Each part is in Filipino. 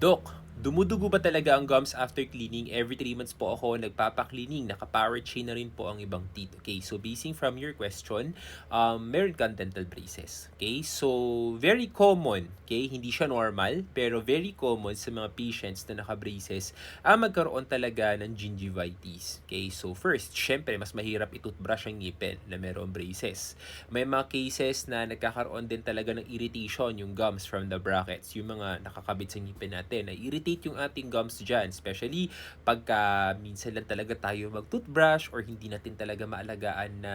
Dok, dumudugo ba talaga ang gums after cleaning? Every 3 months po ako nagpapa-cleaning. Naka-power chain na rin po ang ibang teeth. Okay, so basing from your question, um, meron kang dental braces. Okay, so very common. Okay, hindi siya normal, pero very common sa mga patients na naka-braces ang magkaroon talaga ng gingivitis. Okay, so first, syempre, mas mahirap itoothbrush ang ngipin na meron braces. May mga cases na nagkakaroon din talaga ng irritation yung gums from the brackets, yung mga nakakabit sa ngipin natin, na irritate yung ating gums dyan, especially pagka minsan lang talaga tayo mag-toothbrush or hindi natin talaga maalagaan na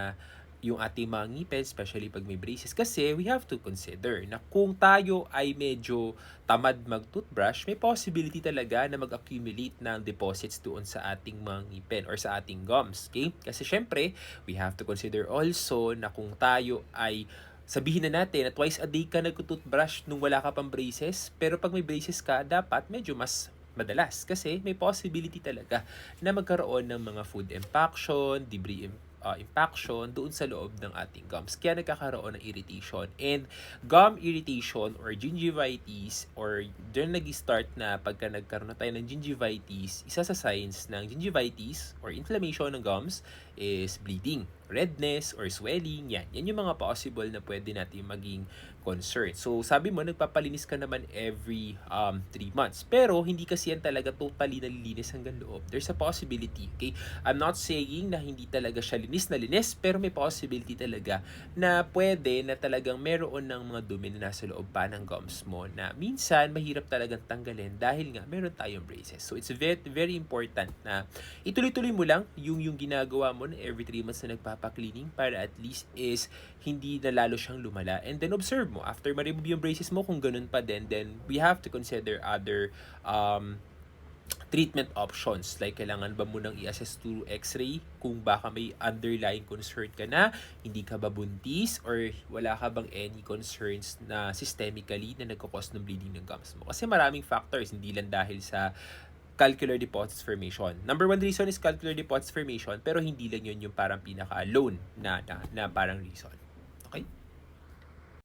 yung ating mga ngipin, especially pag may braces. Kasi we have to consider na kung tayo ay medyo tamad mag-toothbrush, may possibility talaga na mag-accumulate ng deposits doon sa ating mga ngipin or sa ating gums. Okay? Kasi syempre, we have to consider also na kung tayo ay sabihin na natin na twice a day ka nag-toothbrush nung wala ka pang braces, pero pag may braces ka, dapat medyo mas madalas kasi may possibility talaga na magkaroon ng mga food impaction, debris im- uh, impaction doon sa loob ng ating gums. Kaya nagkakaroon ng irritation. And gum irritation or gingivitis or doon nag-start na pagka nagkaroon na tayo ng gingivitis, isa sa signs ng gingivitis or inflammation ng gums is bleeding, redness, or swelling. Yan. Yan yung mga possible na pwede natin maging concern. So, sabi mo, nagpapalinis ka naman every um, 3 months. Pero, hindi kasi yan talaga totally nalilinis hanggang loob. There's a possibility, okay? I'm not saying na hindi talaga siya linis na linis, pero may possibility talaga na pwede na talagang meron ng mga dumi na nasa loob pa ng gums mo na minsan mahirap talagang tanggalin dahil nga meron tayong braces. So, it's very, very important na ituloy-tuloy mo lang yung, yung ginagawa mo na every 3 months na nagpapa-cleaning para at least is hindi na lalo siyang lumala. And then observe mo, after ma-remove yung braces mo, kung ganun pa din, then we have to consider other um, treatment options. Like, kailangan ba munang i-assess through x-ray kung baka may underlying concern ka na, hindi ka ba buntis, or wala ka bang any concerns na systemically na nagkakos ng bleeding ng gums mo. Kasi maraming factors, hindi lang dahil sa calcular deposits formation. Number one reason is calcular deposits formation, pero hindi lang yun yung parang pinaka-alone na, na, na parang reason.